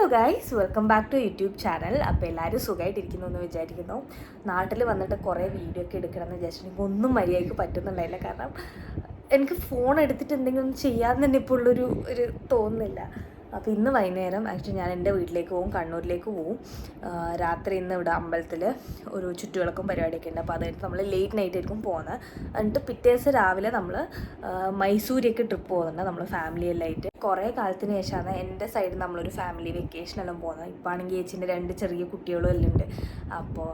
Hello guys welcome back to YouTube channel അപ്പോൾ എല്ലാവരും സുഖമായിട്ടിരിക്കുന്നു എന്ന് വിചാരിക്കുന്നു. നാട്ടിൽ വന്നിട്ട് കുറേ വീഡിയോ ഒക്കെ എടുക്കണം എന്ന് വിചാരിച്ചിട്ടുണ്ടെങ്കിൽ ഒന്നും മര്യാദയ്ക്ക് പറ്റുന്നുണ്ടായില്ല. കാരണം എനിക്ക് ഫോൺ എടുത്തിട്ട് എന്തെങ്കിലും ചെയ്യാൻ തന്നെ ഇപ്പോൾ ഉള്ളൊരു ഒരു തോന്നുന്നില്ല. അപ്പോൾ ഇന്ന് വൈകുന്നേരം ആക്ച്വലി ഞാൻ എന്റെ വീട്ടിലേക്ക് പോകും കണ്ണൂരിലേക്ക് പോകും രാത്രി ഇന്ന് ഇവിടെ അമ്പലത്തിൽ ഒരു ചുറ്റുവിളക്കും പരിപാടിയൊക്കെ ഉണ്ട്. അപ്പോൾ അതായത് നമ്മൾ ലേറ്റ് നൈറ്റ് ആയിരിക്കും പോകുന്നത്. എന്നിട്ട് പിറ്റേ ദിവസം രാവിലെ നമ്മൾ മൈസൂരേക്ക് ട്രിപ്പ് പോകുന്നുണ്ട് നമ്മൾ ഫാമിലി എല്ലാം ആയിട്ട്. കുറേ കാലത്തിന് ശേഷമാണ് എന്റെ സൈഡിൽ നമ്മളൊരു ഫാമിലി വെക്കേഷനെല്ലാം പോകുന്നത്. ഇപ്പോൾ ആണെങ്കിൽ ചേച്ചീന്റെ രണ്ട് ചെറിയ കുട്ടികളും എല്ലാം ഉണ്ട്. അപ്പോൾ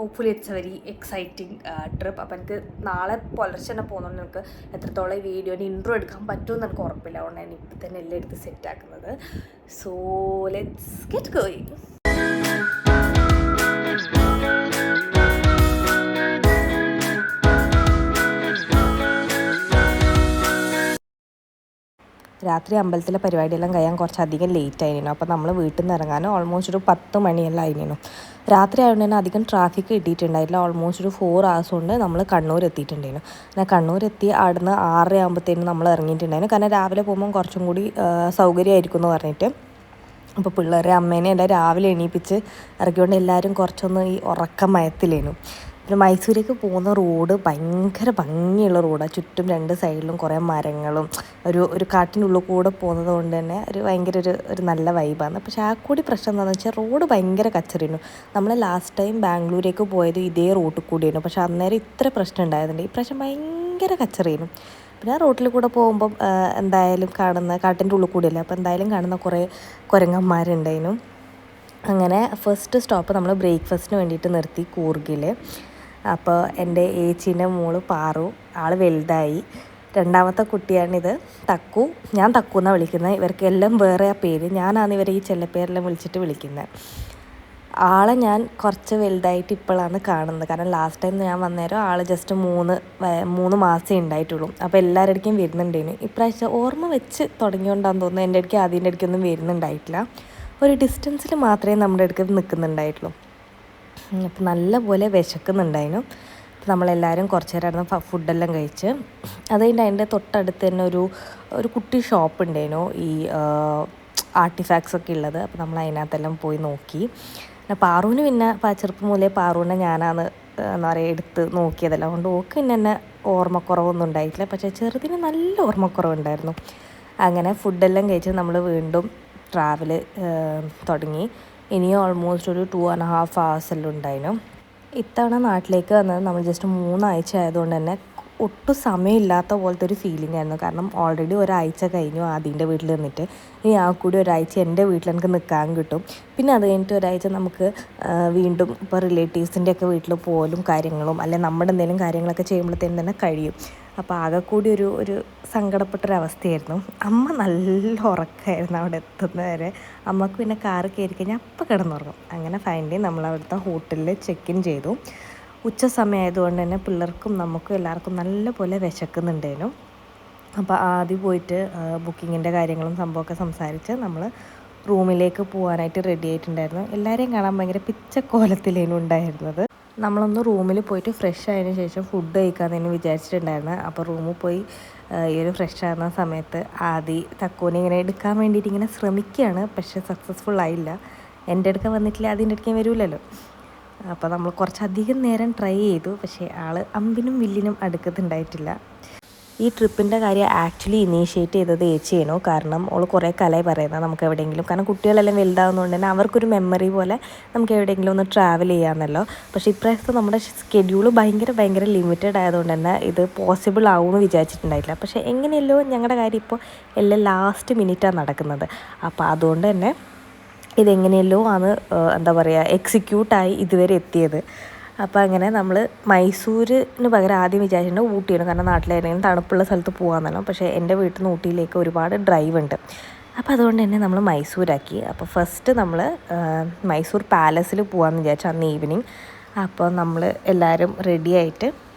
hopefully it's a very exciting trip അപ്പോൾ എനിക്ക് നാളെ പുലർച്ചെ തന്നെ പോകുന്നതുകൊണ്ട് എനിക്ക് എത്രത്തോളം ഈ വീഡിയോന്റെ ഇൻട്രോ എടുക്കാൻ പറ്റുമെന്ന് എനിക്ക് ഉറപ്പില്ല. അതുകൊണ്ട് ഞാൻ ഇപ്പം തന്നെ എല്ലാം എടുത്ത് സെറ്റാക്കുന്നത് സോ ലെറ്റ്സ് ഗെറ്റ് ഗോയിങ് രാത്രി അമ്പലത്തിലെ പരിപാടിയെല്ലാം കഴിയാൻ കുറച്ചധികം ലേറ്റ് ആയിരുന്നു അപ്പോൾ നമ്മൾ വീട്ടിൽ നിന്ന് ഇറങ്ങാൻ ഓൾമോസ്റ്റ് ഒരു പത്ത് മണിയെല്ലാം ആയിരുന്നു രാത്രി ആയതുകൊണ്ട് തന്നെ അധികം ട്രാഫിക് കിട്ടിയിട്ടുണ്ടായില്ല. ഓൾമോസ്റ്റ് ഒരു ഫോർ ഹവേഴ്സ് കൊണ്ട് നമ്മൾ കണ്ണൂർ എത്തിയിട്ടുണ്ടായിരുന്നു പിന്നെ കണ്ണൂർ എത്തി അവിടുന്ന് ആറര ആകുമ്പോഴത്തേനും നമ്മൾ ഇറങ്ങിയിട്ടുണ്ടായിരുന്നു കാരണം രാവിലെ പോകുമ്പോൾ കുറച്ചും കൂടി സൗകര്യമായിരിക്കും എന്ന് പറഞ്ഞിട്ട്. അപ്പോൾ പിള്ളേരെ അമ്മേനെ എല്ലാം രാവിലെ എണീപ്പിച്ച് ഇറക്കിക്കൊണ്ട് എല്ലാവരും കുറച്ചൊന്ന് ഈ ഉറക്കം മയത്തിലേനു. പിന്നെ മൈസൂരേക്ക് പോകുന്ന റോഡ് ഭയങ്കര ഭംഗിയുള്ള റോഡാണ് ചുറ്റും രണ്ട് സൈഡിലും കുറേ മരങ്ങളും ഒരു ഒരു കാട്ടിനുള്ളിൽ കൂടെ പോകുന്നത് കൊണ്ട് തന്നെ ഒരു ഭയങ്കര ഒരു ഒരു നല്ല വൈബാണ് പക്ഷേ ആ കൂടി പ്രശ്നം എന്താണെന്ന് വെച്ചാൽ റോഡ് ഭയങ്കര കച്ചറിയിരുന്നു നമ്മൾ ലാസ്റ്റ് ടൈം ബാംഗ്ലൂരേക്ക് പോയത് ഇതേ റോട്ടിൽ കൂടിയായിരുന്നു. പക്ഷേ അന്നേരം ഇത്ര പ്രശ്നം ഉണ്ടായിരുന്നില്ല. ഈ പ്രശ്നം ഭയങ്കര കച്ചറിയിരുന്നു പിന്നെ റോട്ടിൽ കൂടെ പോകുമ്പം എന്തായാലും കാണുന്ന കാട്ടിന്റെ ഉള്ളിൽ കൂടിയല്ലേ അപ്പോൾ എന്തായാലും കാണുന്ന കുറേ കുരങ്ങന്മാരുണ്ടായിരുന്നു. അങ്ങനെ ഫസ്റ്റ് സ്റ്റോപ്പ് നമ്മൾ ബ്രേക്ക്ഫാസ്റ്റിന് വേണ്ടിയിട്ട് നിർത്തി കൂർഗിൽ അപ്പോൾ എന്റെ ഏച്ചീന്റെ മോൾ പാറു ആൾ വലുതായി. രണ്ടാമത്തെ കുട്ടിയാണിത് തക്കു. ഞാൻ തക്കു എന്നാണ് വിളിക്കുന്നത്. ഇവർക്കെല്ലാം വേറെ ആ പേര്. ഞാനാണ് ഇവരെ ഈ ചെല്ലപ്പേരെല്ലാം വിളിച്ചിട്ട് വിളിക്കുന്നത്. ആളെ ഞാൻ കുറച്ച് വലുതായിട്ട് ഇപ്പോഴാണ് കാണുന്നത്. കാരണം ലാസ്റ്റ് ടൈം ഞാൻ വന്നേരം ആൾ ജസ്റ്റ് മൂന്ന് മൂന്ന് മാസമേ ഉണ്ടായിട്ടുള്ളൂ. അപ്പോൾ എല്ലാവരുടെ അടുക്കും വരുന്നുണ്ടേനു ഇപ്രാവശ്യം ഓർമ്മ വെച്ച് തുടങ്ങിയോണ്ടാന്ന് തോന്നുന്നു. എന്റെ അടുക്ക് ആദ്യന്റെ അടുക്കൊന്നും വരുന്നുണ്ടായിട്ടില്ല. ഒരു ഡിസ്റ്റൻസിൽ മാത്രമേ നമ്മുടെ അടുക്ക് നിൽക്കുന്നുണ്ടായിട്ടുള്ളൂ. അപ്പം നല്ലപോലെ വിശക്കുന്നുണ്ടായിരുന്നു. നമ്മളെല്ലാവരും കുറച്ച് നേരം ഫ- ഫുഡെല്ലാം കഴിച്ച്. അത് കഴിഞ്ഞ് അതിന്റെ തൊട്ടടുത്ത് തന്നെ ഒരു ഒരു കുട്ടി ഷോപ്പ് ഉണ്ടായിരുന്നു ഈ ആർട്ടിഫാക്ട്സ് ഒക്കെ ഉള്ളത്. അപ്പോൾ നമ്മൾ അതിനകത്തെല്ലാം പോയി നോക്കി. പിന്നെ പാറുവിന് പിന്നെ ചെറുപ്പം മുതലേ പാറുവിനെ ഞാനാണ് എന്താ പറയുക എടുത്ത് നോക്കിയതല്ല. അതുകൊണ്ട് ഓക്ക് പിന്നെ എന്നെ ഓർമ്മക്കുറവൊന്നും ഉണ്ടായിട്ടില്ല. പക്ഷേ ചെറുതിന് നല്ല ഓർമ്മക്കുറവുണ്ടായിരുന്നു. അങ്ങനെ ഫുഡെല്ലാം കഴിച്ച് നമ്മൾ വീണ്ടും ട്രാവൽ തുടങ്ങി. ഇനിയും ഓൾമോസ്റ്റ് ഒരു ടു ആൻഡ് ഹാഫ് ഹവേഴ്സ് എല്ലാം ഉണ്ടായിരുന്നു ഇത്തവണ നാട്ടിലേക്ക് വന്നത് നമ്മൾ ജസ്റ്റ് മൂന്നാഴ്ച ആയതുകൊണ്ട് തന്നെ ഒട്ടും സമയമില്ലാത്ത പോലത്തെ ഒരു ഫീലിംഗ് ആയിരുന്നു. കാരണം ഓൾറെഡി ഒരാഴ്ച കഴിഞ്ഞു ആദ്യന്റെ വീട്ടിൽ നിന്നിട്ട്. ഇനി ആ കൂടി ഒരാഴ്ച എന്റെ വീട്ടിൽ എനിക്ക് നിൽക്കാൻ കിട്ടും. പിന്നെ അത് കഴിഞ്ഞിട്ട് ഒരാഴ്ച നമുക്ക് വീണ്ടും ഇപ്പോൾ റിലേറ്റീവ്സിന്റെ ഒക്കെ വീട്ടിൽ പോലും കാര്യങ്ങളും അല്ലെങ്കിൽ നമ്മുടെ എന്തെങ്കിലും കാര്യങ്ങളൊക്കെ ചെയ്യുമ്പോഴത്തേനും തന്നെ കഴിയും. അപ്പോൾ ആകെ കൂടി ഒരു ഒരു സങ്കടപ്പെട്ടൊരവസ്ഥയായിരുന്നു. അമ്മ നല്ല ഉറക്കമായിരുന്നു അവിടെ എത്തുന്നവരെ. അമ്മയ്ക്ക് പിന്നെ കാറ് കയറി കഴിഞ്ഞാൽ അപ്പം കിടന്നുറങ്ങും. അങ്ങനെ ഫൈനലി നമ്മൾ അവിടുത്തെ ഹോട്ടലിൽ ചെക്ക് ഇൻ ചെയ്തു. ഉച്ച സമയമായതുകൊണ്ട് തന്നെ പിള്ളേർക്കും നമുക്കും എല്ലാവർക്കും നല്ലപോലെ വിശക്കുന്നുണ്ടായിരുന്നു. അപ്പോൾ ആദ്യം പോയിട്ട് ബുക്കിങ്ങിന്റെ കാര്യങ്ങളും സംഭവമൊക്കെ സംസാരിച്ച് നമ്മൾ റൂമിലേക്ക് പോകാനായിട്ട് റെഡി ആയിട്ടുണ്ടായിരുന്നു. എല്ലാവരെയും കാണാൻ ഭയങ്കര പിച്ചക്കോലത്തിലേനു ഉണ്ടായിരുന്നത്. നമ്മളൊന്ന് റൂമിൽ പോയിട്ട് ഫ്രഷ് ആയതിനു ശേഷം ഫുഡ് കഴിക്കാമെന്ന് വിചാരിച്ചിട്ടുണ്ടായിരുന്നു. അപ്പോൾ റൂമിൽ പോയി ഈ ഒരു ഫ്രഷ് ആകുന്ന സമയത്ത് ആദ്യം തക്കോനെ ഇങ്ങനെ എടുക്കാൻ വേണ്ടിയിട്ട് ഇങ്ങനെ ശ്രമിക്കുകയാണ്. പക്ഷേ സക്സസ്ഫുൾ ആയില്ല. എന്റെ അടുക്ക വന്നിട്ടില്ല അതിന്റെ അടുക്കാൻ വരില്ലല്ലോ അപ്പോൾ നമ്മൾ കുറച്ചധികം നേരം ട്രൈ ചെയ്തു. പക്ഷേ ആൾ അമ്പിനും വില്ലിനും അടുക്കത്തുണ്ടായിട്ടില്ല ഈ ട്രിപ്പിന്റെ കാര്യം ആക്ച്വലി ഇനീഷ്യേറ്റ് ചെയ്തത് ഏച്ചിയാണോ കാരണം അവൾ കുറേ കലയെ പറയുന്നത് നമുക്ക് എവിടെയെങ്കിലും. കാരണം കുട്ടികളെല്ലാം വലുതാവുന്നതുകൊണ്ട് തന്നെ അവർക്കൊരു മെമ്മറി പോലെ നമുക്ക് എവിടെയെങ്കിലും ഒന്ന് ട്രാവൽ ചെയ്യാമെന്നല്ലോ പക്ഷേ ഇപ്രാവശ്യത്തെ നമ്മുടെ ഷെഡ്യൂൾ ഭയങ്കര ഭയങ്കര ലിമിറ്റഡ് ആയതുകൊണ്ട് തന്നെ ഇത് പോസിബിൾ ആവുമെന്ന് വിചാരിച്ചിട്ടുണ്ടായിട്ടില്ല. പക്ഷേ എങ്ങനെയല്ലോ ഞങ്ങളുടെ കാര്യം ഇപ്പോൾ എല്ലാം ലാസ്റ്റ് മിനിറ്റാണ് നടക്കുന്നത്. അപ്പോൾ അതുകൊണ്ട് തന്നെ ഇതെങ്ങനെയല്ലോ ആണ് എന്താ പറയുക എക്സിക്യൂട്ടായി ഇതുവരെ എത്തിയത്. അപ്പോൾ അങ്ങനെ നമ്മൾ മൈസൂരിന് പകരം ആദ്യം വിചാരിച്ചിട്ടുണ്ട് ഊട്ടിയാണ്. കാരണം നാട്ടിലായിരുന്നെങ്കിലും തണുപ്പുള്ള സ്ഥലത്ത് പോകാമെന്നല്ലോ പക്ഷേ എന്റെ വീട്ടിൽ നിന്ന് ഊട്ടിയിലേക്ക് ഒരുപാട് ഡ്രൈവ് ഉണ്ട്. അപ്പോൾ അതുകൊണ്ട് തന്നെ നമ്മൾ മൈസൂരാക്കി. അപ്പോൾ ഫസ്റ്റ് നമ്മൾ മൈസൂർ പാലസിൽ പോകാമെന്ന് വിചാരിച്ചു അന്ന് ഈവനിങ് അപ്പോൾ നമ്മൾ എല്ലാവരും റെഡി ആയിട്ട് ആ,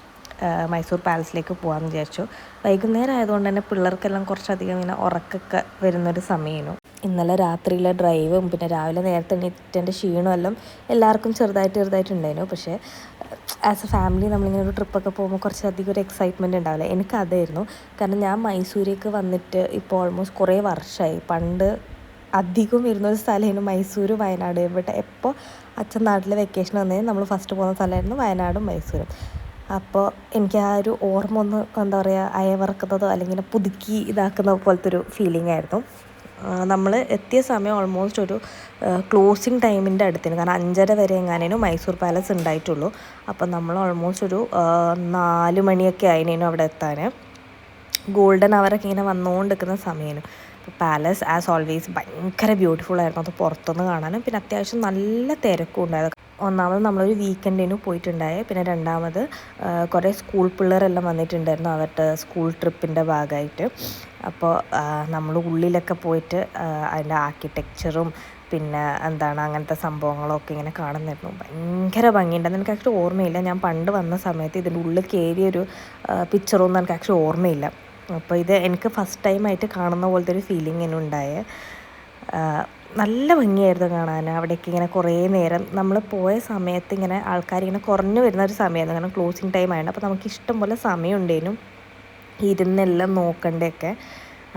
മൈസൂർ പാലസിലേക്ക് പോകാമെന്ന് വിചാരിച്ചു. വൈകുന്നേരം ആയതുകൊണ്ട് തന്നെ പിള്ളേർക്കെല്ലാം കുറച്ചധികം ഇങ്ങനെ ഉറക്കൊക്കെ വരുന്നൊരു സമയമായിരുന്നു ഇന്നലെ രാത്രിയിലെ ഡ്രൈവും പിന്നെ രാവിലെ നേരത്തെ എണീറ്റന്റെ ക്ഷീണവും എല്ലാം എല്ലാവർക്കും ചെറുതായിട്ട് ചെറുതായിട്ട് ഉണ്ടായിരുന്നു പക്ഷേ ആസ് എ ഫാമിലി നമ്മളിങ്ങനെ ഒരു ട്രിപ്പൊക്കെ പോകുമ്പോൾ കുറച്ചധികം ഒരു എക്സൈറ്റ്മെന്റ് ഉണ്ടാവില്ല. എനിക്ക് അതായിരുന്നു. കാരണം ഞാൻ മൈസൂരേക്ക് വന്നിട്ട് ഇപ്പോൾ ഓൾമോസ്റ്റ് കുറേ വർഷമായി. പണ്ട് അധികം വരുന്നൊരു സ്ഥലമായിരുന്നു മൈസൂർ വയനാട്. ഇവിടെ എപ്പോൾ അച്ഛൻ നാട്ടിൽ വെക്കേഷൻ വന്നതിന് നമ്മൾ ഫസ്റ്റ് പോകുന്ന സ്ഥലമായിരുന്നു വയനാടും മൈസൂരും. അപ്പോൾ എനിക്ക് ആ ഒരു ഓർമ്മ ഒന്ന് എന്താ പറയുക അയവറക്കുന്നതോ അല്ലെങ്കിൽ പുതുക്കി ഇതാക്കുന്ന പോലത്തെ ഒരു ഫീലിംഗ് ആയിരുന്നു നമ്മൾ എത്തിയ സമയം ഓൾമോസ്റ്റ് ഒരു ക്ലോസിങ് ടൈമിന്റെ അടുത്തിന് കാരണം അഞ്ചര വരെ എങ്ങാനേനും മൈസൂർ പാലസ് ഉണ്ടായിട്ടുള്ളൂ. അപ്പം നമ്മൾ ഓൾമോസ്റ്റ് ഒരു നാല് മണിയൊക്കെ ആയിനേനും അവിടെ എത്താൻ ഗോൾഡൻ അവറൊക്കെ ഇങ്ങനെ വന്നുകൊണ്ടിരിക്കുന്ന സമയമാണ് പാലസ് ആസ് ഓൾവേസ് ഭയങ്കര ബ്യൂട്ടിഫുൾ ആയിരുന്നു. അത് പുറത്തുനിന്ന് കാണാനും പിന്നെ അത്യാവശ്യം നല്ല തിരക്കും ഉണ്ടായത് ഒന്നാമത് നമ്മളൊരു വീക്കെൻഡിന് പോയിട്ടുണ്ടായേ. പിന്നെ രണ്ടാമത് കുറേ സ്കൂൾ പിള്ളേരെല്ലാം വന്നിട്ടുണ്ടായിരുന്നു അവരുടെ സ്കൂൾ ട്രിപ്പിന്റെ ഭാഗമായിട്ട് അപ്പോൾ നമ്മൾ ഉള്ളിലൊക്കെ പോയിട്ട് അതിന്റെ ആർക്കിടെക്ചറും പിന്നെ എന്താണ് അങ്ങനത്തെ സംഭവങ്ങളൊക്കെ ഇങ്ങനെ കാണുന്നായിരുന്നു ഭയങ്കര ഭംഗിയുണ്ടെന്ന് എനിക്ക് ആക്ച്വലി ഓർമ്മയില്ല. ഞാൻ പണ്ട് വന്ന സമയത്ത് ഇതിന്റെ ഉള്ളിൽ കയറിയൊരു പിക്ചറൊന്നും എനിക്ക് ആക്ച്വലി ഓർമ്മയില്ല. അപ്പോൾ ഇത് എനിക്ക് ഫസ്റ്റ് ടൈമായിട്ട് കാണുന്ന പോലത്തെ ഒരു ഫീലിംഗ് ആ, നല്ല ഭംഗിയായിരുന്നു കാണാൻ. അവിടേക്ക് ഇങ്ങനെ കുറേ നേരം നമ്മൾ പോയ സമയത്ത് ഇങ്ങനെ ആൾക്കാർ ഇങ്ങനെ കുറഞ്ഞു വരുന്ന ഒരു സമയമായിരുന്നു. കാരണം ക്ലോസിങ് ടൈം ആയിരുന്നു അപ്പോൾ നമുക്ക് ഇഷ്ടം പോലെ സമയം ഉണ്ടേനും ഇരുന്നെല്ലാം നോക്കണ്ടൊക്കെ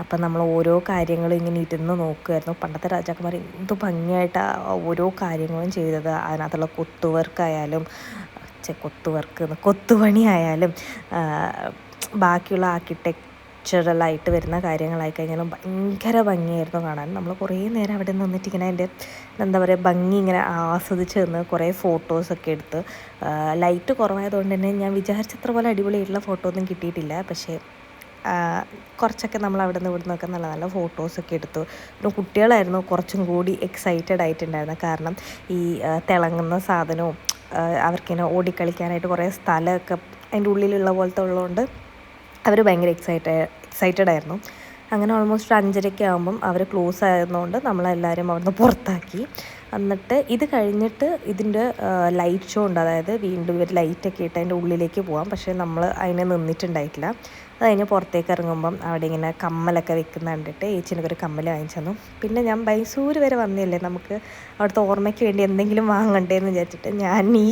അപ്പം നമ്മൾ ഓരോ കാര്യങ്ങളും ഇങ്ങനെ ഇരുന്ന് നോക്കുമായിരുന്നു പണ്ടത്തെ രാജാക്കന്മാർ എന്ത് ഭംഗിയായിട്ട് ഓരോ കാര്യങ്ങളും ചെയ്തത്. അതിനകത്തുള്ള കൊത്തുവർക്കായാലും കൊത്തുവർക്ക് കൊത്തുപണി ബാക്കിയുള്ള ആ, ബാക്കിയുള്ള ആർക്കിടെക്ചറലായിട്ട് വരുന്ന കാര്യങ്ങളായി കഴിഞ്ഞാലും ഭയങ്കര ഭംഗിയായിരുന്നു കാണാൻ. നമ്മൾ കുറേ നേരം അവിടെ നിന്നിട്ട് ഇങ്ങനെ അതിന്റെ എന്താ പറയുക ഭംഗി ഇങ്ങനെ ആസ്വദിച്ച് നിന്ന് കുറേ ഫോട്ടോസൊക്കെ എടുത്ത് ലൈറ്റ് കുറവായതുകൊണ്ട് തന്നെ ഞാൻ വിചാരിച്ചത്ര പോലെ അടിപൊളിയായിട്ടുള്ള ഫോട്ടോ ഒന്നും കിട്ടിയിട്ടില്ല. പക്ഷേ കുറച്ചൊക്കെ നമ്മൾ അവിടെ നിന്ന് ഇവിടെ നിന്നൊക്കെ നല്ല നല്ല ഫോട്ടോസൊക്കെ എടുത്തു. പിന്നെ കുട്ടികളായിരുന്നു കുറച്ചും കൂടി എക്സൈറ്റഡ് ആയിട്ടുണ്ടായിരുന്നത് കാരണം ഈ തിളങ്ങുന്ന സാധനവും അവർക്കിങ്ങനെ ഓടിക്കളിക്കാനായിട്ട് കുറേ സ്ഥലമൊക്കെ അതിന്റെ ഉള്ളിലുള്ള പോലത്തെ ഉള്ളതുകൊണ്ട് അവർ ഭയങ്കര എക്സൈറ്റഡ് എക്സൈറ്റഡ് ആയിരുന്നു. അങ്ങനെ ഓൾമോസ്റ്റ് അഞ്ചരയ്ക്ക് ആകുമ്പം അവർ ക്ലോസ് ആയിരുന്നതുകൊണ്ട് നമ്മളെല്ലാവരും അവിടുന്ന് പുറത്താക്കി. എന്നിട്ട് ഇത് കഴിഞ്ഞിട്ട് ഇതിന്റെ ലൈറ്റ് ഷോ ഉണ്ട്. അതായത് വീണ്ടും ഒരു ലൈറ്റൊക്കെ ഇട്ട് അതിന്റെ ഉള്ളിലേക്ക് പോകാം പക്ഷേ നമ്മൾ അതിനെ നിന്നിട്ടുണ്ടായിട്ടില്ല. അത് കഴിഞ്ഞ് പുറത്തേക്ക് ഇറങ്ങുമ്പം അവിടെ ഇങ്ങനെ കമ്മലൊക്കെ വെക്കുന്ന കണ്ടിട്ട് ഏച്ചിനൊക്കെ ഒരു കമ്മൽ വാങ്ങിച്ചു തന്നു. പിന്നെ ഞാൻ മൈസൂർ വരെ വന്നില്ലേ നമുക്ക് അവിടുത്തെ ഓർമ്മയ്ക്ക് വേണ്ടി എന്തെങ്കിലും വാങ്ങണ്ടേ എന്ന് വിചാരിച്ചിട്ട് ഞാൻ ഈ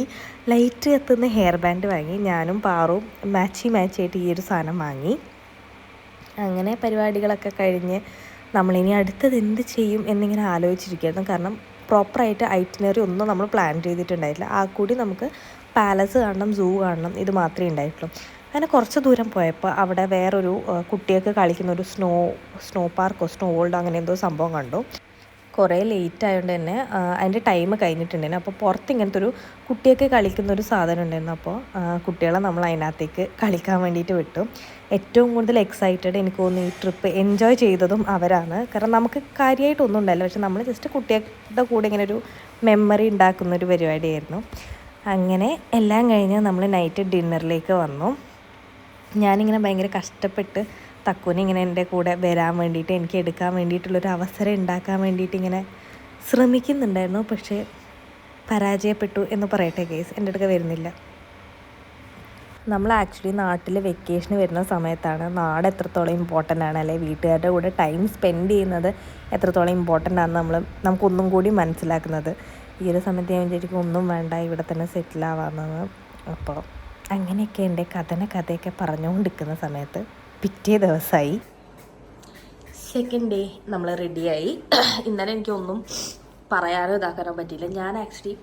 ലൈറ്റ് എത്തുന്ന ഹെയർ ബാൻഡ് വാങ്ങി. ഞാനും പാറും മാച്ചി മാച്ചി ആയിട്ട് ഈ ഒരു സാധനം വാങ്ങി. അങ്ങനെ പരിപാടികളൊക്കെ കഴിഞ്ഞ് നമ്മളിനി അടുത്തത് എന്ത് ചെയ്യും എന്നിങ്ങനെ ആലോചിച്ചിരിക്കുകയായിരുന്നു കാരണം പ്രോപ്പറായിട്ട് ഐറ്റിനറി ഒന്നും നമ്മൾ പ്ലാൻ ചെയ്തിട്ടുണ്ടായിട്ടില്ല. ആ കൂടി നമുക്ക് പാലസ് കാണണം സൂ കാണണം ഇത് മാത്രമേ ഉണ്ടായിട്ടുള്ളൂ. അങ്ങനെ കുറച്ച് ദൂരം പോയപ്പോൾ അവിടെ വേറൊരു കുട്ടിയൊക്കെ കളിക്കുന്ന ഒരു സ്നോ സ്നോ പാർക്കോ സ്നോ വേൾഡോ അങ്ങനെ എന്തോ സംഭവം കണ്ടു. കുറേ ലേറ്റ് ആയതുകൊണ്ട് തന്നെ അതിന്റെ ടൈം കഴിഞ്ഞിട്ടുണ്ടായിരുന്നു. അപ്പോൾ പുറത്ത് ഇങ്ങനത്തെ ഒരു കുട്ടിയൊക്കെ കളിക്കുന്ന ഒരു സാധനം ഉണ്ടായിരുന്നു. അപ്പോൾ കുട്ടികളെ നമ്മൾ അതിനകത്തേക്ക് കളിക്കാൻ വേണ്ടിയിട്ട് വിട്ടു. ഏറ്റവും കൂടുതൽ എക്സൈറ്റഡ് എനിക്ക് തോന്നുന്നു ഈ ട്രിപ്പ് എൻജോയ് ചെയ്തതും അവരാണ്. കാരണം നമുക്ക് കാര്യമായിട്ടൊന്നും ഉണ്ടല്ലോ പക്ഷെ നമ്മൾ ജസ്റ്റ് കുട്ടികളുടെ കൂടെ ഇങ്ങനെ ഒരു മെമ്മറി ഉണ്ടാക്കുന്ന ഒരു പരിപാടിയായിരുന്നു. അങ്ങനെ എല്ലാം കഴിഞ്ഞ് നമ്മൾ നൈറ്റ് ഡിന്നറിലേക്ക് വന്നു. ഞാനിങ്ങനെ ഭയങ്കര കഷ്ടപ്പെട്ട് തക്കുനെ ഇങ്ങനെ എന്റെ കൂടെ വരാൻ വേണ്ടിയിട്ട് എനിക്ക് എടുക്കാൻ വേണ്ടിയിട്ടുള്ളൊരു അവസരം ഉണ്ടാക്കാൻ വേണ്ടിയിട്ട് ഇങ്ങനെ ശ്രമിക്കുന്നുണ്ടായിരുന്നു. പക്ഷേ പരാജയപ്പെട്ടു എന്ന് പറയട്ടെ കേസ് എന്റെ അടുക്ക വരുന്നില്ല. നമ്മൾ ആക്ച്വലി നാട്ടിൽ വെക്കേഷന് വരുന്ന സമയത്താണ്. നാട് എത്രത്തോളം ഇമ്പോർട്ടന്റ് ആണ് അല്ലെ? വീട്ടുകാരുടെ കൂടെ ടൈം സ്പെൻഡ് ചെയ്യുന്നത് എത്രത്തോളം ഇമ്പോർട്ടന്റ് ആണെന്ന് നമ്മൾ നമുക്കൊന്നും കൂടി മനസ്സിലാക്കുന്നത്. ഈ ഒരു സമയത്ത് ഞാൻ വിചാരിക്കും ഒന്നും വേണ്ട ഇവിടെ തന്നെ സെറ്റിൽ അപ്പോൾ അങ്ങനെയൊക്കെ എന്റെ കഥന കഥയൊക്കെ പറഞ്ഞുകൊണ്ടിരിക്കുന്ന സമയത്ത് പിറ്റേ ദിവസമായി സെക്കൻഡ് ഡേ നമ്മൾ റെഡിയായി ഇന്നലെ എനിക്കൊന്നും പറയാനോ ഇതാക്കാനോ പറ്റിയില്ല. ഞാൻ ആക്ച്വലി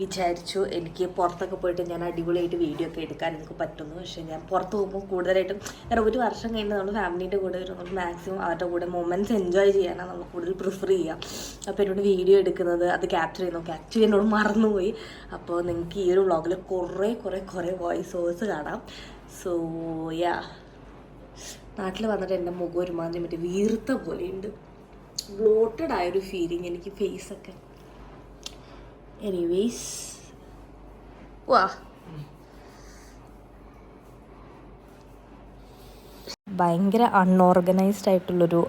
വിചാരിച്ചു എനിക്ക് പുറത്തൊക്കെ പോയിട്ട് ഞാൻ അടിപൊളിയായിട്ട് വീഡിയോ ഒക്കെ എടുക്കാൻ എനിക്ക് പറ്റുന്നു. പക്ഷേ ഞാൻ പുറത്ത് പോകുമ്പോൾ കൂടുതലായിട്ടും കാരണം ഒരു വർഷം കഴിഞ്ഞ് നമ്മൾ ഫാമിലീന്റെ കൂടെ വരുമ്പോൾ മാക്സിമം അവരുടെ കൂടെ മൊമെന്റ്സ് എൻജോയ് ചെയ്യാനാണ് നമ്മൾ കൂടുതൽ പ്രിഫർ ചെയ്യുക അപ്പോൾ എന്നോട് വീഡിയോ എടുക്കുന്നത് അത് ക്യാപ്ചർ ചെയ്യുന്നു. ആക്ച്വലി എന്നോട് മറന്നുപോയി. അപ്പോൾ നിങ്ങൾക്ക് ഈ ഒരു വ്ളോഗിൽ കുറേ കുറേ കുറേ വോയിസ് ഓവേഴ്സ് കാണാം. സോ യാ നാട്ടിൽ വന്നിട്ട് എന്റെ മുഖം ഒരുമാതിരി മറ്റേ വീർത്ത പോലെയുണ്ട്. ബ്ലോട്ടഡ് ആയൊരു ഫീലിംഗ് എനിക്ക് ഫേസൊക്കെ എനിവേസ് വാ ഭയങ്കര അൺഓർഗനൈസ്ഡ് ആയിട്ടുള്ളൊരു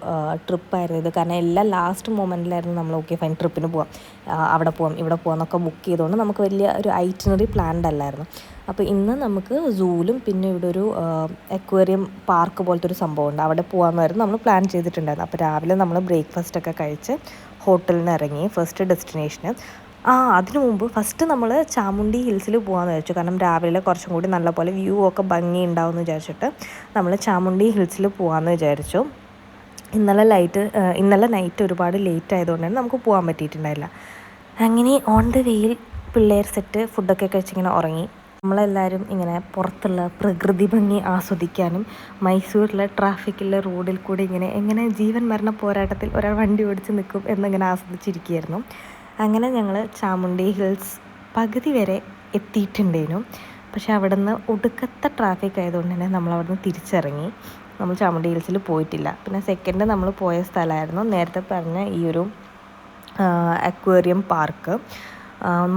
ട്രിപ്പായിരുന്നു ഇത്. കാരണം എല്ലാം ലാസ്റ്റ് മൊമെന്റിലായിരുന്നു നമ്മൾ ഓക്കെ ഫൈൻ ട്രിപ്പിന് പോവാം. അവിടെ പോവാം ഇവിടെ പോവാം എന്നൊക്കെ ബുക്ക് ചെയ്തുകൊണ്ട് നമുക്ക് വലിയ ഒരു ഐറ്റിനറി പ്ലാൻഡ് അല്ലായിരുന്നു. അപ്പോൾ ഇന്ന് നമുക്ക് സൂലും പിന്നെ ഇവിടെ ഒരു അക്വേറിയം പാർക്ക് പോലത്തെ ഒരു സംഭവമുണ്ട് അവിടെ പോകാമെന്നായിരുന്നു നമ്മൾ പ്ലാൻ ചെയ്തിട്ടുണ്ടായിരുന്നു അപ്പോൾ രാവിലെ നമ്മൾ ബ്രേക്ക്ഫാസ്റ്റ് ഒക്കെ കഴിച്ച് ഹോട്ടലിൽ ഇറങ്ങി ഫസ്റ്റ് ഡെസ്റ്റിനേഷന് ആ അതിനു മുമ്പ് ഫസ്റ്റ് നമ്മൾ ചാമുണ്ടി ഹിൽസിൽ പോകാമെന്ന് വിചാരിച്ചു. കാരണം രാവിലെ കുറച്ചും കൂടി നല്ലപോലെ വ്യൂ ഒക്കെ ഭംഗി ഉണ്ടാവും എന്ന് വിചാരിച്ചിട്ട് നമ്മൾ ചാമുണ്ടി ഹിൽസിൽ പോകാമെന്ന് വിചാരിച്ചു. ഇന്നലെ ലൈറ്റ് ഇന്നലെ നൈറ്റ് ഒരുപാട് ലേറ്റ് ആയതുകൊണ്ട് തന്നെ നമുക്ക് പോകാൻ പറ്റിയിട്ടുണ്ടായില്ല. അങ്ങനെ ഓൺ ദ വേയിൽ പിള്ളേർ സെറ്റ് ഫുഡൊക്കെ കഴിച്ചിങ്ങനെ ഉറങ്ങി. നമ്മളെല്ലാവരും ഇങ്ങനെ പുറത്തുള്ള പ്രകൃതി ഭംഗി ആസ്വദിക്കാനും മൈസൂരിലെ ട്രാഫിക്കിലെ റോഡിൽ കൂടി ഇങ്ങനെ എങ്ങനെ ജീവൻ മരണ പോരാട്ടത്തിൽ ഒരാൾ വണ്ടി ഓടിച്ച് നിൽക്കും എന്നിങ്ങനെ ആസ്വദിച്ചിരിക്കുകയായിരുന്നു. അങ്ങനെ ഞങ്ങൾ ചാമുണ്ടി ഹിൽസ് പകുതി വരെ എത്തിയിട്ടുണ്ടേനു പക്ഷെ അവിടെ നിന്ന് ഒടുക്കത്തെ ട്രാഫിക് ആയതുകൊണ്ട് തന്നെ നമ്മൾ അവിടെ നിന്ന് തിരിച്ചിറങ്ങി. നമ്മൾ ചാമുണ്ടി ഹിൽസിൽ പോയിട്ടില്ല. പിന്നെ സെക്കൻഡ് നമ്മൾ പോയ സ്ഥലമായിരുന്നു. നേരത്തെ പറഞ്ഞ ഈ ഒരു അക്വേറിയം പാർക്ക്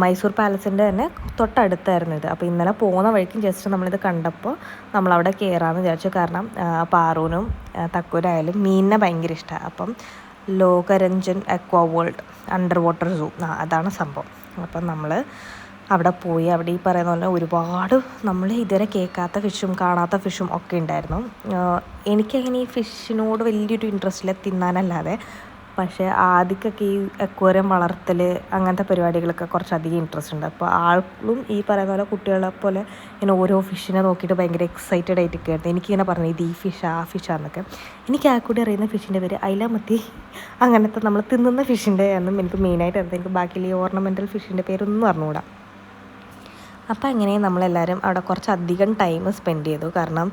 മൈസൂർ പാലസിന്റെ തന്നെ തൊട്ടടുത്തായിരുന്നു ഇത്. അപ്പോൾ ഇന്നലെ പോകുന്ന വഴിക്കും ജസ്റ്റ് നമ്മളിത് കണ്ടപ്പോൾ നമ്മളവിടെ കയറാമെന്ന് വിചാരിച്ചു. കാരണം പാറൂനും തക്കൂരായാലും മീനിനെ ഭയങ്കര ഇഷ്ടമാണ് അപ്പം Lokaranjan aqua world under water zoo അതാണ് സംഭവം. അപ്പം നമ്മൾ അവിടെ പോയി അവിടെ ഈ പറയുന്ന പോലെ ഒരുപാട് നമ്മൾ ഇതുവരെ കേൾക്കാത്ത ഫിഷും കാണാത്ത ഫിഷും ഒക്കെ ഉണ്ടായിരുന്നു. എനിക്കങ്ങനെ ഈ ഫിഷിനോട് വലിയൊരു ഇൻട്രസ്റ്റ് ഇല്ല തിന്നാനല്ലാതെ പക്ഷേ ആദ്യമൊക്കെ ഈ അക്വേറിയം വളർത്തൽ അങ്ങനത്തെ പരിപാടികളൊക്കെ കുറച്ചധികം ഇൻട്രസ്റ്റ് ഉണ്ട്. അപ്പോൾ ആൾക്കും ഈ പറയുന്ന പോലെ കുട്ടികളെ പോലെ ഇങ്ങനെ ഓരോ ഫിഷിനെ നോക്കിയിട്ട് ഭയങ്കര എക്സൈറ്റഡ് ആയിട്ട് കയറുന്നത് എനിക്കിങ്ങനെ പറഞ്ഞു ഇത് ഈ ഫിഷ് ആ ഫിഷാന്നൊക്കെ എനിക്ക് ആ കൂടി അറിയുന്ന ഫിഷിന്റെ പേര് അയിലമത്തി. അങ്ങനത്തെ നമ്മൾ തിന്നുന്ന ഫിഷിന്റെ എന്നും എനിക്ക് മെയിനായിട്ട് അറിയാം. എനിക്ക് ബാക്കിയുള്ള ഈ ഓർണമെന്റൽ ഫിഷിന്റെ പേരൊന്നും അറിഞ്ഞുകൂടാ. അപ്പോൾ അങ്ങനെ നമ്മളെല്ലാവരും അവിടെ കുറച്ചധികം ടൈം സ്പെൻഡ് ചെയ്തു. കാരണം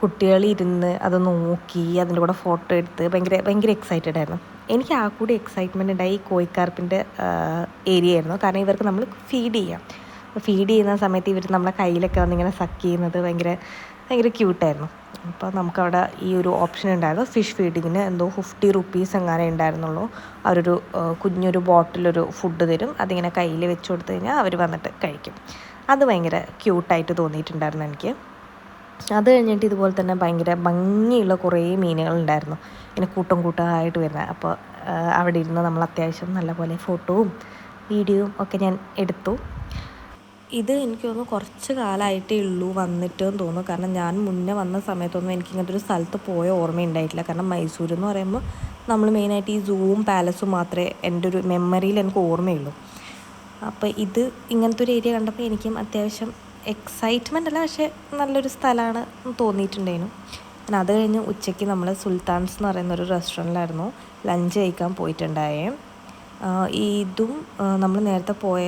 കുട്ടികൾ ഇരുന്ന് അത് നോക്കി അതിന്റെ കൂടെ ഫോട്ടോ എടുത്ത് ഭയങ്കര ഭയങ്കര എക്സൈറ്റഡ് ആയിരുന്നു. എനിക്ക് ആ കൂടി എക്സൈറ്റ്മെന്റ് ഉണ്ടായി ഈ കോഴിക്കാർപ്പിന്റെ ഏരിയ ആയിരുന്നു. കാരണം ഇവർക്ക് നമ്മൾ ഫീഡ് ചെയ്യാം. ഫീഡ് ചെയ്യുന്ന സമയത്ത് ഇവർ നമ്മളെ കയ്യിലൊക്കെ വന്നിങ്ങനെ സക്ക് ചെയ്യുന്നത് ഭയങ്കര ഭയങ്കര ക്യൂട്ടായിരുന്നു അപ്പോൾ നമുക്കവിടെ ഈ ഒരു ഓപ്ഷൻ ഉണ്ടായിരുന്നു. ഫിഷ് ഫീഡിങ്ങിന് എന്തോ ഫിഫ്റ്റി റുപ്പീസ് എങ്ങനെ ഉണ്ടായിരുന്നുള്ളൂ. അവരൊരു കുഞ്ഞൊരു ബോട്ടിലൊരു ഫുഡ് തരും. അതിങ്ങനെ കയ്യിൽ വെച്ച് കൊടുത്തു കഴിഞ്ഞാൽ അവർ വന്നിട്ട് കഴിക്കും. അത് ഭയങ്കര ക്യൂട്ടായിട്ട് തോന്നിയിട്ടുണ്ടായിരുന്നു എനിക്ക്. അത് കഴിഞ്ഞിട്ട് ഇതുപോലെ തന്നെ ഭയങ്കര ഭംഗിയുള്ള കുറേ മീനുകളുണ്ടായിരുന്നു. ഇങ്ങനെ കൂട്ടം കൂട്ടമായിട്ട് വരുന്നത്. അപ്പോൾ അവിടെ ഇരുന്ന് നമ്മൾ അത്യാവശ്യം നല്ലപോലെ ഫോട്ടോവും വീഡിയോയും ഒക്കെ ഞാൻ എടുത്തു. ഇത് എനിക്ക് തോന്നുന്നു കുറച്ച് കാലമായിട്ടേ ഉള്ളൂ വന്നിട്ട് എന്ന് തോന്നുന്നു. കാരണം ഞാൻ മുന്നേ വന്ന സമയത്തൊന്നും എനിക്ക് ഇങ്ങനത്തെ ഒരു സ്ഥലത്ത് പോയ ഓർമ്മയുണ്ടായിട്ടില്ല കാരണം മൈസൂർ എന്ന് പറയുമ്പോൾ നമ്മൾ മെയിനായിട്ട് ഈ സൂവും പാലസും മാത്രമേ എന്റെ ഒരു മെമ്മറിയിൽ എനിക്ക് ഓർമ്മയുള്ളൂ. അപ്പോൾ ഇത് ഇങ്ങനത്തെ ഒരു ഏരിയ കണ്ടപ്പോൾ എനിക്കും അത്യാവശ്യം എക്സൈറ്റ്മെന്റ് അല്ല പക്ഷേ നല്ലൊരു സ്ഥലമാണ് തോന്നിയിട്ടുണ്ടായിരുന്നു. പിന്നെ അത് കഴിഞ്ഞ് ഉച്ചയ്ക്ക് നമ്മൾ സുൽത്താൻസ് എന്ന് പറയുന്ന ഒരു റെസ്റ്റോറന്റിലായിരുന്നു ലഞ്ച് കഴിക്കാൻ പോയിട്ടുണ്ടായേ. ഇതും നമ്മൾ നേരത്തെ പോയ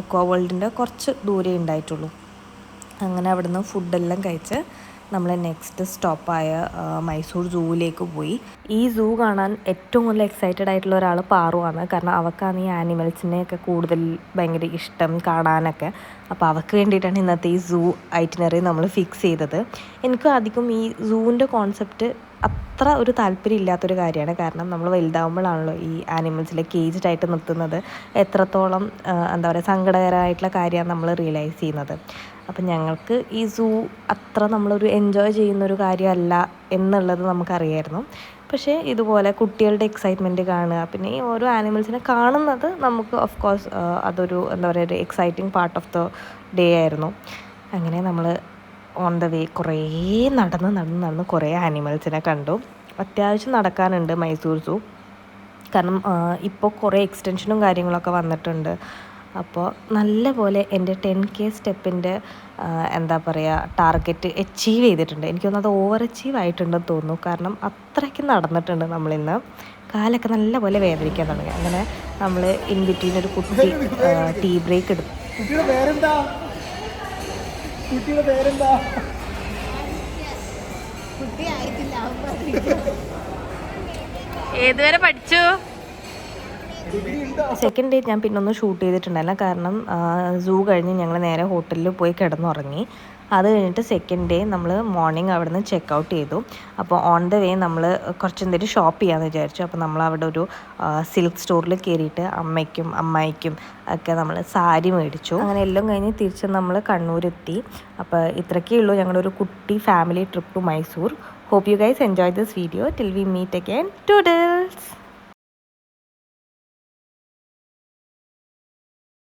അക്വാ വേൾഡിന്റെ കുറച്ച് ദൂരേ ഉണ്ടായിട്ടുള്ളൂ. അങ്ങനെ അവിടുന്ന് ഫുഡെല്ലാം കഴിച്ച് നമ്മൾ നെക്സ്റ്റ് സ്റ്റോപ്പായ മൈസൂർ സൂവിലേക്ക് പോയി. ഈ സൂ കാണാൻ ഏറ്റവും കൂടുതൽ എക്സൈറ്റഡ് ആയിട്ടുള്ള ഒരാൾ പാറുവാണ്. കാരണം അവൾക്കാണ് ഈ ആനിമൽസിനെയൊക്കെ കൂടുതൽ ഭയങ്കര ഇഷ്ടം കാണാനൊക്കെ. അപ്പോൾ അവൾക്ക് വേണ്ടിയിട്ടാണ് ഇന്നത്തെ ഈ സൂ ഐറ്റിനറി നമ്മൾ ഫിക്സ് ചെയ്തത്. എനിക്ക് അധികം ഈ സൂവിന്റെ കോൺസെപ്റ്റ് അത്ര ഒരു താല്പര്യം ഇല്ലാത്തൊരു കാര്യമാണ്. കാരണം നമ്മൾ വലുതാവുമ്പോഴാണല്ലോ ഈ ആനിമൽസിലെ കേജ്ഡ് ആയിട്ട് നിർത്തുന്നത്. എത്രത്തോളം എന്താ പറയുക സങ്കടകരമായിട്ടുള്ള കാര്യമാണ് നമ്മൾ റിയലൈസ് ചെയ്യുന്നത്. അപ്പം ഞങ്ങൾക്ക് ഈ സൂ അത്ര നമ്മളൊരു എൻജോയ് ചെയ്യുന്നൊരു കാര്യമല്ല എന്നുള്ളത് നമുക്കറിയായിരുന്നു. പക്ഷേ ഇതുപോലെ കുട്ടികളുടെ എക്സൈറ്റ്മെന്റ് കാണുക പിന്നെ ഈ ഓരോ ആനിമൽസിനെ കാണുന്നത് നമുക്ക് ഓഫ് കോഴ്സ് അതൊരു എന്താ പറയുക ഒരു exciting part of the day ആയിരുന്നു. അങ്ങനെ നമ്മൾ ഓൺ ദ വേ കുറേ നടന്ന് നടന്ന് നടന്ന് കുറേ ആനിമൽസിനെ കണ്ടു. അത്യാവശ്യം നടക്കാനുണ്ട് മൈസൂർ സൂ കാരണം ഇപ്പോൾ കുറേ എക്സ്റ്റൻഷനും കാര്യങ്ങളൊക്കെ വന്നിട്ടുണ്ട്. അപ്പോൾ നല്ല പോലെ എന്റെ ടെൻ കെ സ്റ്റെപ്പിന്റെ എന്താ പറയുക ടാർഗറ്റ് അച്ചീവ് ചെയ്തിട്ടുണ്ട്. എനിക്ക് തോന്നുന്നത് ഓവർ അച്ചീവ് ആയിട്ടുണ്ടെന്ന് തോന്നുന്നു. കാരണം അത്രയ്ക്ക് നടന്നിട്ടുണ്ട് നമ്മളിന്ന്. കാലൊക്കെ നല്ല പോലെ വേദനിക്കാൻ തുടങ്ങി. അങ്ങനെ നമ്മൾ ഇൻ ബിറ്റ്വീൻ ഒരു കുട്ടി ടീ ബ്രേക്ക് എടുത്തു കുട്ടിയുടെ പേരെന്താ? കുട്ടിയുടെ പേരെന്താ? ഏതുവരെ പഠിച്ചു? സെക്കൻഡ് ഡേ ഞാൻ പിന്നെ ഒന്ന് ഷൂട്ട് ചെയ്തിട്ടുണ്ടായില്ല കാരണം സൂ കഴിഞ്ഞ് ഞങ്ങൾ നേരെ ഹോട്ടലിൽ പോയി കിടന്നുറങ്ങി. അത് കഴിഞ്ഞിട്ട് സെക്കൻഡ് ഡേ നമ്മൾ മോർണിംഗ് അവിടെ നിന്ന് ചെക്ക് ഔട്ട് ചെയ്തു. അപ്പോൾ ഓൺ ദ വേ നമ്മൾ കുറച്ച് എന്തെങ്കിലും ഷോപ്പ് ചെയ്യാമെന്ന് വിചാരിച്ചു. അപ്പോൾ നമ്മൾ അവിടെ ഒരു സിൽക്ക് സ്റ്റോറിൽ കയറിയിട്ട് അമ്മയ്ക്കും അമ്മായിക്കും ഒക്കെ നമ്മൾ സാരി മേടിച്ചു. അങ്ങനെ എല്ലാം കഴിഞ്ഞ് തിരിച്ച് നമ്മൾ കണ്ണൂരെത്തി. അപ്പോൾ ഇത്രയൊക്കെ ഉള്ളൂ ഞങ്ങളുടെ ഒരു കുട്ടി family trip to Mysore hope you guys enjoy this video till we meet again to